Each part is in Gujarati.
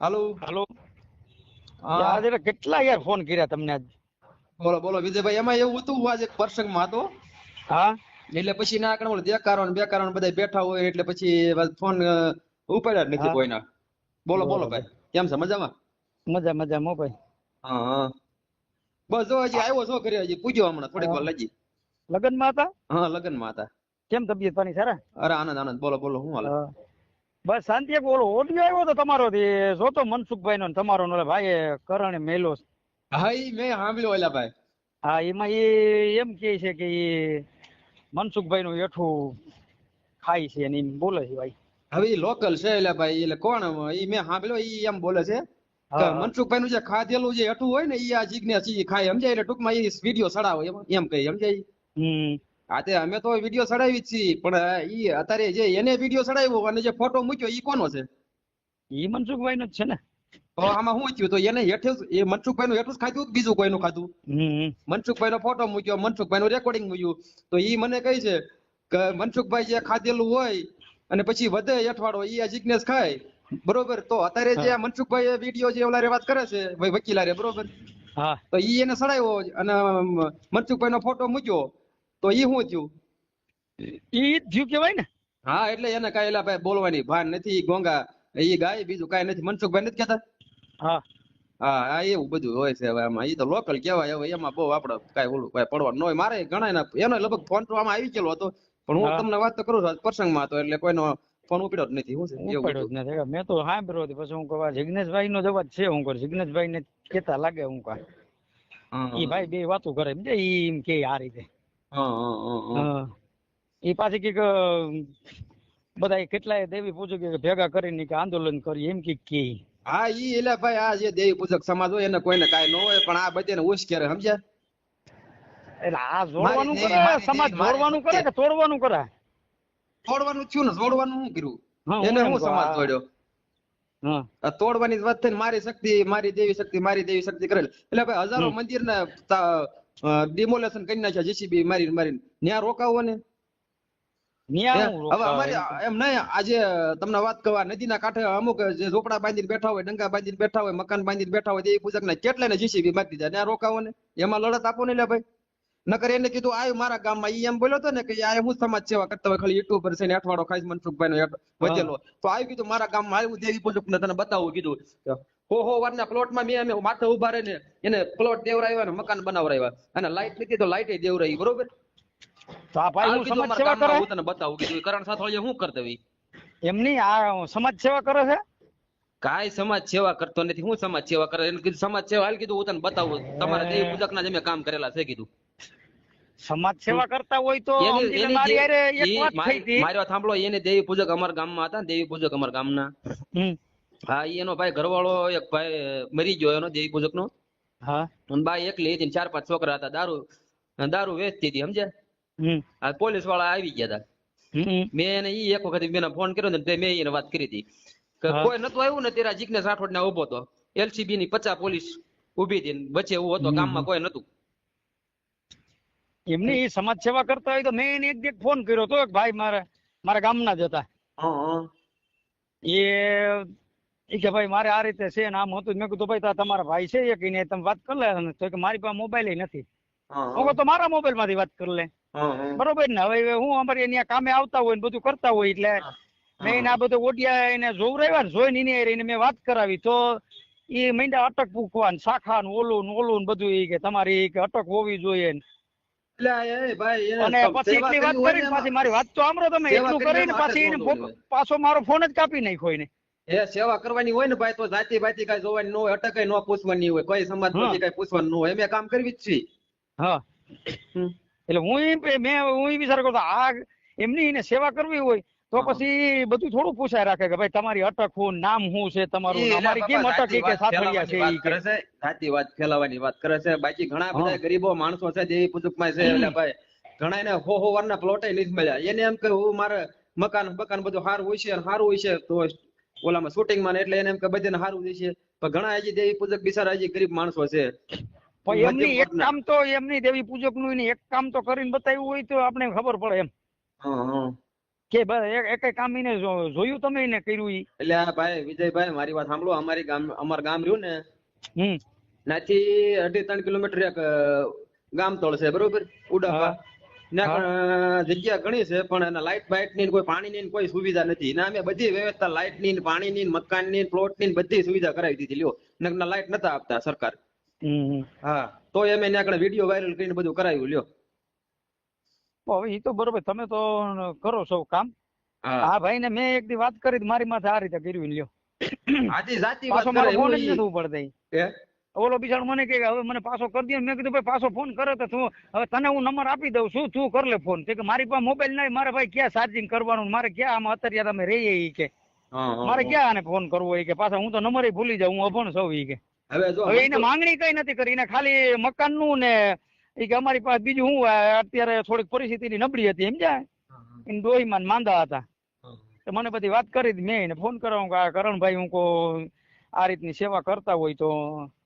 હાલો. હાલો. આજે કેટલા યાર ફોન કર્યા તમને આજ? બોલો બોલો વિજયભાઈ એમાં એવું હતું હું આજે એક પ્રસંગમાં હતો? હા? એટલે પછી ના કણ દેકારો ને બેકારો ને બધા બેઠા હોય એટલે પછી ફોન ઉપાડ્યા જ નથી કોઈના. બોલો બોલો ભાઈ કેમ છે મજામાં? મજા મજા મો ભાઈ. હા હા. બસ જો હજી આવ્યો છો કર્યો હજી પૂજ્યો હમણાં થોડીક વાર લજી લગ્નમાં હતા? હા લગ્નમાં હતા. કેમ તબિયત પાણી સારા? અરે આનંદ આનંદ. બોલો બોલો હું હાલે. બસ શાંતિ એક ઓલો ઓડિયો આવ્યો તો તમારો જોતો મનસુખભાઈ નો તમારો નો ભાઈ કરણ મેલો હા ઈ મેં સાંભળ્યો ઓલા ભાઈ. હા એમાં એ એમ કે છે કે એ મનસુખભાઈ નું એઠું ખાય છે ને એમ બોલે છે ભાઈ. હવે એ લોકલ છે એટલે ભાઈ એટલે કોણ એ મેં સાંભળ્યો ઈ એમ બોલે છે મનસુખભાઈ નું જે ખાધેલું જે હટું હોય ને એ આ જીજ્ઞાસ એ ખાય સમજાય? એટલે ટૂંકમાં એ વીડિયો સડાવો એમ એમ કહી સમજાય? હમ. તે અમે તો વીડિયો ચડાવી જ છીએ પણ ઈ અત્યારે જે એને વીડિયો ચડાવ્યો અને જે ફોટો મૂક્યો ઈ કોનો છે? ઈ મનસુખભાઈ નો જ છે ને. તો આમાં શું થયું? તો એને હેઠે એ મનસુખભાઈ નું હેઠું જ ખાધું કે બીજું કોઈનું ખાધું? મનસુખભાઈ નો ફોટો મૂક્યો મનસુખભાઈ નું રેકોર્ડિંગ મૂક્યું. તો ઈ મને કહે છે કે મનસુખભાઈ જે ખાધેલું હોય અને પછી વધે અઠવાડો ઈ આ જિજ્ઞેસ ખાય. બરોબર? તો અત્યારે જે મનસુખભાઈ વીડિયો જે ઓલા રે વાત કરે છે ભાઈ વકીલારે બરોબર? હા. તો ઈ એને સડાયો અને મનસુખભાઈ નો ફોટો મૂક્યો. તો ઈ શું થયું? ઈ થયું કેવાય ને? હા એટલે એને કાંઈ એલા ભાઈ બોલવાની ભાન નથી ઈ ગોંગા ઈ ગાય બીજું કાંઈ નથી. મનસુખભાઈ નથી કેતા હા. હા હા એવું બધું હોય છે હવે આમાં. એ તો લોકલ કહેવાય હવે એમાં બહુ આપડે કાંઈ ઓલું કાંઈ પડવાનું હોય. મારે ઘણા એના એનો લગભગ ફોન તો આમાં આવી ગયેલો હતો પણ હું તમને વાત તો કરું છું પ્રસંગમાં હતો એટલે કોઈનો ફોન ઉપડ્યો જ નથી. શું છે? એવું જ નથી. મેં તો સાંભળ્યો હતો પછી હું કહું જિગ્નેશભાઈ નો જવાબ છે હું કહું જિગ્નેશભાઈ ને કેતા લાગે હું કહું. હા, ઈ ભાઈ બે વાતો કરે એમ ઈ એમ કે આ રીતે. હા, હા, હા, હા. હા. ઈ પાછી કંઈક બધા કેટલાય દેવી પૂજક ભેગા કરીને કે આંદોલન કરી એમ કે કે. હા ઈ એટલે ભાઈ આ જે દેવી પૂજક સમાજ હોય એને કોઈને કાંઈ ન હોય પણ આ બધાને ઉશ્કેરે સમજ્યા? એટલે આ જોડવાનું કરે સમાજ જોડવાનું કરે કે તોડવાનું કરે તોડવાનું થયું ને જોડવાનું શું કર્યું? એને હું સમાજ જોડ્યો? તોડવાની વાત થઈ મારી શક્તિ મારી દેવી શક્તિ મારી દેવી શક્તિ કરેલ. એટલે ભાઈ હજારો મંદિર ને ડિમોલેશન કરી નાખ્યા જેસીબી મારી મારીને ત્યાં રોકાવો ને. એમ. નહીં આજે તમને વાત કરવા નદીના કાંઠે અમુક જે ઝોપડા બાંધીને બેઠા હોય ડંગા બાંધીને બેઠા હોય મકાન બાંધીને બેઠા હોય એ પૂજક ને કેટલાય ને જીસીબી મારી દીધા? ત્યાં રોકાવો ને. એમાં લડત આપો ને લે ભાઈ. નકર એને કીધું આયો મારા ગામમાં. ઈ એમ બોલ્યો હતો ને કે આ હું સમાજ સેવા કરતા હોય ખાલી યુટ્યુબ પર છે ને અઠવાડો ખાઈ મનસુખભાઈ નો વધેલો. તો આવ્યું કીધું મારા ગામમાં આવ્યું દેવી પૂજક ને તને બતાવું કીધું. હો વારના પ્લોટમાં મેં અમે માથે ઊભા રહીને એને પ્લોટ દેવરાવ્યા ને મકાન બનાવરાવ્યા અને લાઈટ નથી તો લાઈટ દેવરાવી બરોબર? તો આ ભાઈ હું સમાજ સેવા કરે? હું તને બતાવું કીધું કરણ સાથોળીએ શું કરતો હોય? એમ આ સમાજ સેવા કરે છે? કાંઈ સમાજ સેવા કરતો નથી હું સમાજ સેવા કરે? એને કીધું સમાજ સેવા હાલ કીધું હું તને બતાવું તમારા દેવી પૂજક ના જે મેં કામ કરેલા છે કીધું. સમાજ સેવા કરતા હોય તો મારી વાત સાંભળો એને દેવી પૂજક અમારા ગામમાં હતા દેવી પૂજક અમારા ગામના. હમ. હા એનો ભાઈ ઘરવાળો એક ભાઈ મરી ગયો એનો દેવી પૂજક નો હા. અને બાઈ એકલી હતી ચાર પાંચ છોકરા હતા દારૂ દારૂ વેચતી હતી સમજે આ પોલીસવાળા આવી ગયા હતા મેં એને ઈ એક વખત મેં ફોન કર્યો ને મેં એને વાત કરી હતી. કે કોઈ નતું આવ્યું ને તેરા જીગ્નેશ રાઠોડ ને ઊભો હતો. એલસીબી ની પચાસ પોલીસ ઊભી હતી વચ્ચે એવું હતો. ગામમાં કોઈ નતું. એમને એ સમાજ સેવા કરતા હોય તો મેં એને એક દેખ ફોન કર્યો તો એક ભાઈ મારા મારા ગામના જ હતા. એ કે ભાઈ મારે આ રીતે છે ને આમ હતું. મેં કીધું ભાઈ તમારા ભાઈ છે એક એને તમે વાત કરી લે તો કે મારી પાસે મોબાઈલ નથી. હું કહું તો મારા મોબાઈલમાંથી વાત કરી લે. બરોબર ને? હવે હું અમારે એની કામે આવતા હોય ને બધું કરતા હોય એટલે મેં એને આ બધું ઓડિયા એને જોવરાવ્યા ને જોઈને એની એને મેં વાત કરાવી. તો એ મીંડા અટક પૂકવા ને શાખા ને ઓલું ને ઓલું ને બધું એ કે તમારી કે અટક હોવી જોઈએ ને. અને પછી એટલી વાત કરી પાછી મારી વાત તો આમરો તમે એટલું કરી કરીને પાછી ન પાછો મારો ફોન જ કાપી નાખ્યો એને. એ સેવા કરવાની હોય ને ભાઈ તો જાતિ બાતિ કઈ જોવાની ન હોય અટકાય ન પૂછવાની હોય કોઈ સમાજ પછી કઈ પૂછવાનું ન હોય. એમ કામ કરવી જ છે હા. એટલે હું મેં હું વિચાર કરતો આ એમની એને સેવા કરવી હોય તો પછી બધું થોડું પૂછાય રાખે કે ભાઈ તમારી અટક હું નામ શું છે તમારું અમારી કેમ અટક કે સાથળિયા છે ઈ કરે છે સાચી વાત ફેલાવાની વાત કરે છે. બાકી ઘણા બધા ગરીબો માણસો છે દેવી પૂજકમાં છે એટલે ભાઈ ઘણા એને હો હો વારના પ્લોટે નથી મળ્યા. એને એમ કે હું મારે મકાન બકાન બધું સારું હોય છે સારું હોય છે તો ઓલામાં શૂટિંગમાં એટલે એને એમ કે બધાને સારું છે પણ ઘણા હજી દેવી પૂજક બિચારા હજી ગરીબ માણસો છે. પણ એમની એક કામ તો એમની દેવી પૂજકનું એને એક કામ તો કરીને બતાવ્યું હોય તો આપણે ખબર પડે એમ. કે એક કામ એને જોયું તમે એને કર્યું ઈ? એટલે આ ભાઈ વિજયભાઈ મારી વાત સાંભળો. અમારી ગામ અમાર ગામ રહ્યું ને હમ. નાથી અઢી ત્રણ કિલોમીટર એક ગામ તળ છે બરોબર? ઉડાપા. જગ્યા ઘણી છે પણ એના લાઇટ બાઇટની કોઈ પાણી ની કોઈ સુવિધા નથી. ના અમે બધી વ્યવસ્થા લાઇટની પાણી ની મકાનની પ્લોટની બધી સુવિધા કરાવી દીધી લ્યો. નકર લાઇટ નતા આપતા સરકાર. હા તો એમ એને આગળ વીડિયો વાયરલ કરીને બધું કરાવ્યું લ્યો. તો હવે એ તો બરોબર તમે તો કરો છો કામ. હા. ભાઈ ને મેં એક દી વાત કરી મારી માથે આ રીતે કર્યું લ્યો. આજી જાતિ વાત કરે એવું જ ઓલો બિચારો મને કે હવે મને પાછો કરી દે મેં કીધું ભાઈ પાછો ફોન કરે તો તું હવે તને હું નંબર આપી દઉં છું. તું કર લે ફોન કે મારી પાસે મોબાઈલ નહીં મારે ભાઈ ક્યાં ચાર્જિંગ કરવાનું મારે ક્યાં આમાં અત્યારે તમે રહીએ ઈ કે. મારે ક્યાં આને ફોન કરવો ઈ કે? પાછા હું તો નંબર ભૂલી જાઉં હું અભણ સૌ ઈ કે. હવે એને માંગણી કઈ નથી કરી. એને ખાલી મકાનનું ને ઈ કે અમારી પાસે બીજું હું અત્યારે થોડીક પરિસ્થિતિની નબળી હતી સમજ્યા? એને ડોહીમાં ને માંદા હતા. મને બધી વાત કરી મેં એને ફોન કર્યો. કે કરણભાઈ હું કો આ રીતની સેવા કરતા હોય તો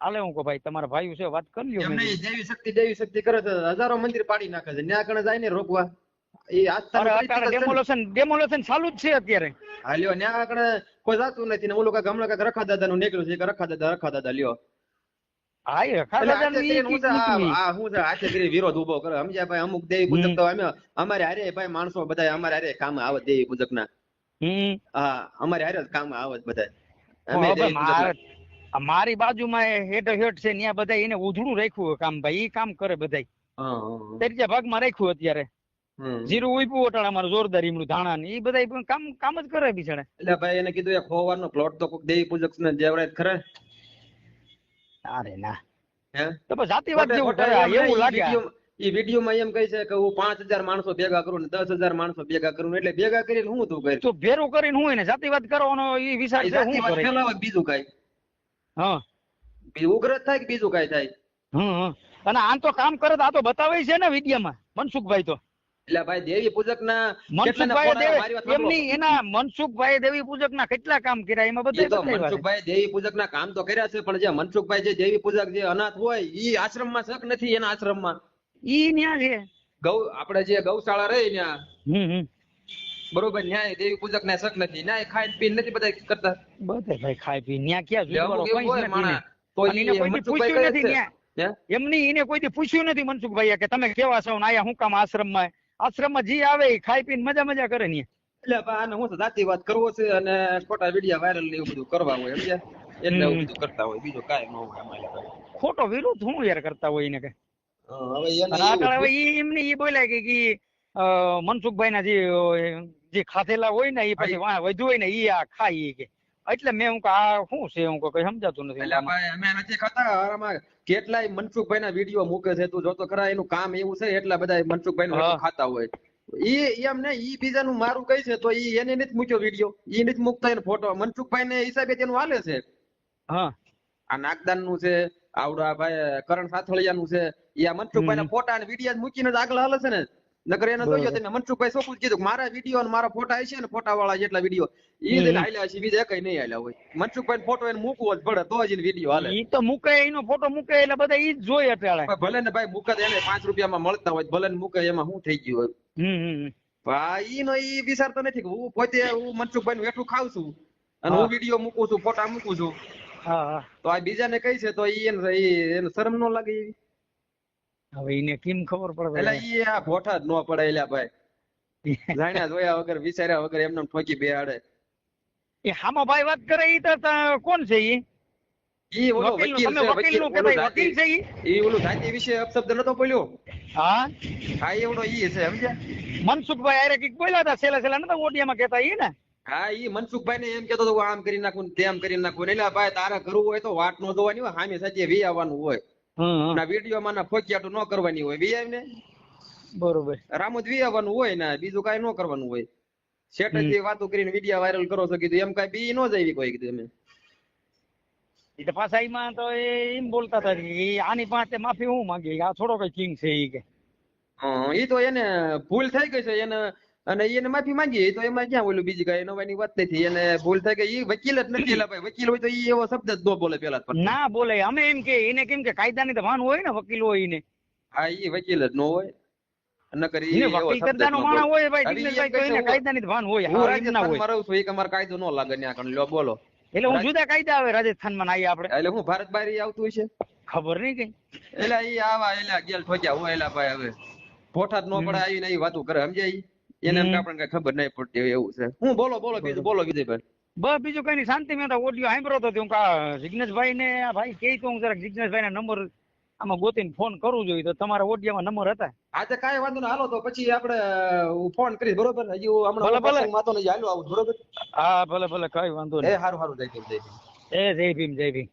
આલે હું કહું ભાઈ તમારા ભાઈઓ છે વાત કરી લ્યો એમને દેવી શક્તિ દેવી શક્તિ કરે છે હજારો મંદિર પાડી નાખે છે ન્યા કણે જાય ને રોકવા. એ અત્યારે ડેમોલેશન ડેમોલેશન ચાલુ જ છે અત્યારે. હાલ્યો ન્યા કણે કોઈ જાતું નથી ને ઓલું કાંઈક હમણાં કાંઈક રખા દાદા નું નીકળ્યું છે કે રખા દાદા રખા દાદા લ્યો હા હું હું વિરોધ ઊભો કરે. સમજ્યા ભાઈ અમુક દેવી પૂજક તો અમે અમારે હારે ભાઈ માણસો બધા અમારે હારે કામ આવે દેવી પૂજક ના હા અમારે હારે કામ આવે બધા મારે મારી બાજુમાં હેઠ હેઠ છે ત્યાં બધા એને ઉધડું રાખ્યું કામ ભાઈ એ કામ કરે બધા. ત્રીજા ભાગમાં રાખ્યું અત્યારે. જીરું ઉઈપું ઓટાણ અમારું જોરદાર ઈમનું ધાણા ને એ બધા કામ કામ જ કરે બિચારા. એટલે ભાઈ એને કીધું એક હોવાનો પ્લોટ તો કોક દેવી પૂજક ને જેવડે ખરે. અરે ના. તો જાતિવાદ જેવું કરે એવું લાગે ઈ વિડીયોમાં એમ કહે છે કે હું પાંચ હજાર માણસો ભેગા કરું ને દસ હજાર માણસો ભેગા કરું એટલે ભેગા કરીને હું તું કરી તો ભેરું કરીને હું એને જાતિવાદ કરવાનો ઈ વિચાર છે હું ફેલાવે બીજું કઈ? હા. ઉગ્ર થાય કે બીજું કઈ થાય? હમ. અને આમ તો કામ કરે આ તો બતાવે છે ને વિડીયામાં મનસુખભાઈ તો. એટલે ભાઈ દેવી પૂજક ના મનસુખભાઈ દેવી એમની એના મનસુખભાઈ દેવી પૂજક ના કેટલા કામ કર્યા એમાં એ બધા મનસુખભાઈ દેવી પૂજક ના કામ તો કર્યા છે પણ જે મનસુખભાઈ જે દેવી પૂજક જે અનાથ હોય ઈ આશ્રમમાં શક નથી એના આશ્રમમાં? ઈ ન્યા છે. ગૌ આપણે જે ગૌશાળા રહી ન્યા હમ બરોબર ન્યાય દેવી પૂજક ને શક નથી. ન્યાય ખાઈ પી નથી બધા કરતા? બધે ભાઈ ખાઈ પી ન્યા ક્યાં કોઈ. તો એને પૂછ્યું નથી. ન્યા. એમની એને કોઈથી પૂછ્યું નથી મનસુખભાઈ કે તમે કેવા છો ને આયા હું કામ આશ્રમમાં? આશ્રમમાં જી આવે એ ખાઈ પીને મજા મજા કરે ને એટલે આને હું જાતિ વાત કરવો છે અને ખોટા વિડિયા વાયરલ ને એવું બધું કરવા હોય સમજ્યા? એટલે એવું બધું કરતા હોય બીજું કાંઈ ન હોય ખોટો વિરોધ હું યાર કરતા હોય એને કે? હા, હવે એમને બોલ્યા કે મનસુખભાઈ ના જે જે ખાધેલા હોય ને એ પછી વધુ હોય ને ઈ આ ખાઈ કે. એટલે મેં હું આ શું છે? હું કઈ સમજાતું નથી એટલે ભાઈ અમે નથી ખાતા. કેટલાય મનસુખભાઈ ના વીડિયો મૂકે છે તું જોતો ખરા એનું કામ એવું છે એટલા બધા મનસુખભાઈ નું ખાતા હોય. ઈ એમ ને ઈ બીજાનું મારું કઈ છે તો ઈ એને નથી મૂક્યો વીડિયો. ઈ નથી મૂકતા એનો ફોટો. મનસુખભાઈ ને હિસાબે તેનું હાલે છે. હા. આ નાગદાનનું છે આવડા ભાઈ કરણ સાથળિયા નું છે. એ આ મનસુખભાઈ ના ફોટા અને વીડિયો મૂકીને જ આગળ હાલે છે ને. નગર એને. જોયો તમે મનસુખભાઈ સોપું કીધું મારા વીડિયો અને મારા ફોટા છે ને ફોટા વાળા જેટલા વીડિયો એ. જ હાલ્યા છે બીજા કઈ નહીં હાલ્યા હોય. મનસુખભાઈ ફોટો એને મૂકવો જ પડે તો જ એને વીડિયો હાલે. ઈ તો મૂકે એનો ફોટો મૂકે એટલે બધા ઈ જ જોઈ અત્યારે ભલે ને ભાઈ મૂકે એને પાંચ રૂપિયામાં મળતા હોય ભલે ને મૂકે એમાં શું થઈ ગયું હોય? હમ હમ. નો ઈ વિચારતો નથી કે હું પોતે હું મનસુખભાઈ નું એઠું ખાવ છું. અને હું. વીડિયો મૂકું છું ફોટા મૂકું છું. હા તો આ બીજાને કઈ છે? તો ઈ એને ઈ એને શરમ નો લાગે એવી? હવે એને કેમ ખબર પડે એટલે ઈ આ ભોઠા જ ન પડે એલા ભાઈ. જાણ્યા જોયા વગર વિચાર્યા વગર એમને ઠોકી બેહાડે. એ હામા ભાઈ વાત કરે ઈ તો કોણ છે ઈ? ઈ ઓલો વકીલ છે વકીલનું કે ભાઈ વકીલ છે ઈ? ઈ ઓલું જાતિ વિશે અપશબ્દ નતો બોલ્યો? હા? હા એવડો ઈ છે સમજ્યા? મનસુખભાઈ આરે કંઈક બોલ્યા હતા છેલ્લા છેલ્લા નતા ઓડિયામાં કહેતા ઈ ને? હા ઈ મનસુખભાઈ ને એમ કેતો હતો આમ કરી નાખું તેમ કરી નાખું. એટલે ભાઈ તારે કરવું હોય તો વાટ નો જોવાની હોય સામે સાચે વી આવવાનું હોય. ના વીડિયો માં ના ફોકિયાટું ન કરવાની હોય. વી આવીને બરોબર. રામુદ વી આવવાનું હોય ને બીજું કઈ ન કરવાનું હોય. સેટેથી વાતો કરીને વીડિયો વાયરલ કરો છો કીધું. એમ કઈ બી ન જાય કોઈ કીધું અમે ઈ તો પાછા એમાં તો એ એમ બોલતા હતા કે આની પાસે માફી હું માંગી આ થોડો કઈ કિંગ છે ઈ કે. હા, ઈ તો એને ભૂલ થઈ ગઈ છે. એને અને એને માફી માંગી તો એમાં ક્યાં ઓલું બીજી કઈ નવાની વાત નથી. એને ભૂલ થઈ ગઈ એ વકીલ જ નથી એલા ભાઈ. વકીલ હોય તો ઈ એવો શબ્દ જ ન બોલે પેલા ના બોલે. અમે એમ કે એને કેમ કે કાયદાની તો ભાન હોય ને વકીલ હોય એને. હા ઈ વકીલ જ ન હોય. ન ના કે ન આવે ના ભારત બહાર ઈ આવતું હશે? ખબર નહીં કઈ. એટલે આવા એટલે ગેલ ઠોક્યા ભાઈ હવે. ફોટા જ ન પડે આવીને એ વાતું કરે સમજ્યા એને એમ આપણને કઈ ખબર નહીં પડતી હોય એવું છે. હું બોલો બોલો બીજું બોલો વિજયભાઈ બસ બીજું કઈ નહીં શાંતિ મેં તો ઓડિયો સાંભળો તો હું કા જિગ્નેશભાઈ ને આ ભાઈ કે તો હું જરાક જિગ્નેશભાઈ ના નંબર આમાં ગોતીને ફોન કરવું જોઈએ તો તમારા ઓડિયામાં નંબર હતા. આજે કાંઈ વાંધો ના હાલો તો પછી આપણે ફોન કરીશ બરોબર? હજી હમણાં ભલે, ભલે. માતો નહીં હાલો આવું બરોબર? હા ભલે ભલે કઈ વાંધો એ નહીં. હારું હારું જય ભીમ, જય ભીમ. એ જય ભીમ જય ભીમ.